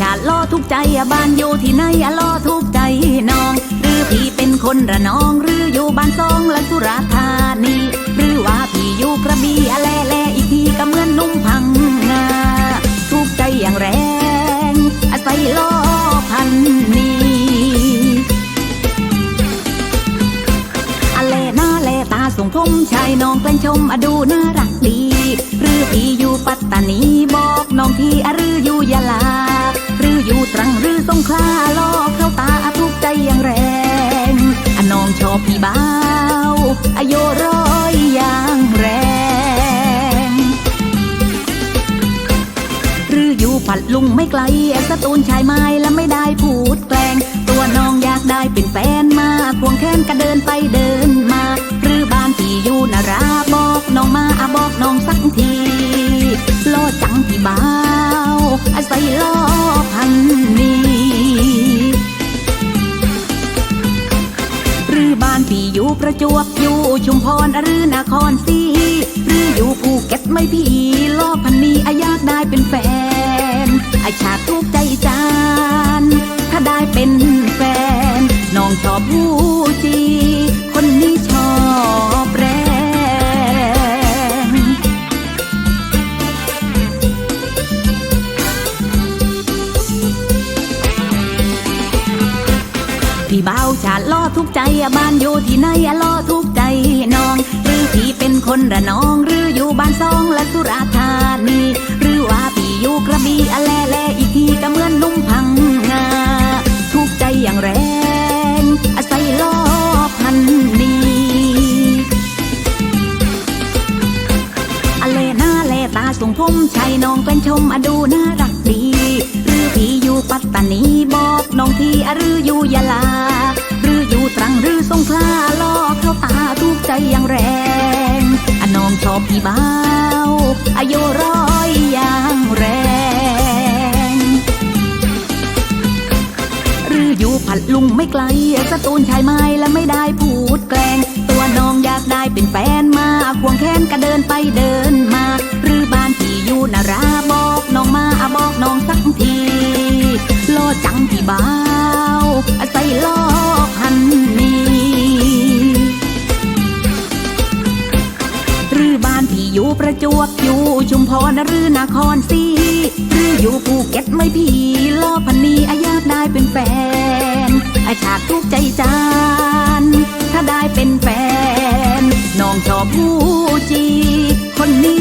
ชาติล่อทุกใจบ้านอยู่ที่ไหนอะล่อทุกใจน้อง หรือพี่เป็นคนระนองหรืออยู่บ้านซองและสุราธานีหรือว่าพี่อยู่กระบี่อะแลแลอีกทีก็เหมือนนุ่มพังงาทุกใจอย่างแรงอาศัยล่อพันนี้อะเลหน้าเลตาส่งทมชายน้องเป็นชมอดูน่ารักดี หรือพี่อยู่ปัตตานีบอกน้อง ฝัดลุงไม่ไกลสตูนชายไม้และไม่ได้พูดแกล้งตัวน้องอยากได้เป็นแฟนมาควงแขนก็เดินไปเดินมา หรือบ้านที่อยู่นาราบอกน้องมาอะบอกน้องสักทีล่อจังพี่บ่าวอาศัยล่อพันนี้หรือบ้านพี่อยู่ประจวบอยู่ชุมพรหรือนครศรีหรืออยู่ภูเก็ตไม่พี่ล่อพันนี้อะอยากได้เป็นแฟน ไอาชาติทุกใจจาน ถ้าได้เป็นแฟน น้องชอบผู้จี คนนี้ชอบแรงพี่เบาชาล่อทุกใจบ้านอยู่ที่ไหนล่อทุกใจน้อง หรือพี่เป็นคนระนองหรืออยู่บ้านซองและสุราษฎร์ เลตาส่งผมชายน้องเป็นชมอะดูน่ารักดี หรือพี่อยู่ปัตตานีบอกน้องทีอะหรืออยู่ยะลา หรืออยู่ตรังหรือสงขลาล่อเข้าตาทุกใจอย่างแรงอะน้องชอบพี่บ้าวอายุร้อยอย่างแรง หรืออยู่ผัดลุงไม่ไกลสตูนชายไม้และไม่ได้พูดแกล้งตัวน้องอยากได้เป็นแฟนมาควงแขนก็เดินไปเดินมา นาราบอกน้องมาอบอกน้องสักทีล่อจังพี่บ่าวอาศัยล่อพันนี้หรือบ้านพี่อยู่ประจวบอยู่ชุมพรหรือนครศรีหรืออยู่ภูเก็ตไม่พี่ล่อพันนีอะอยากได้เป็นแฟนอาชาติทุกใจจานถ้าได้เป็นแฟนน้องชอบผู้จีคนนี้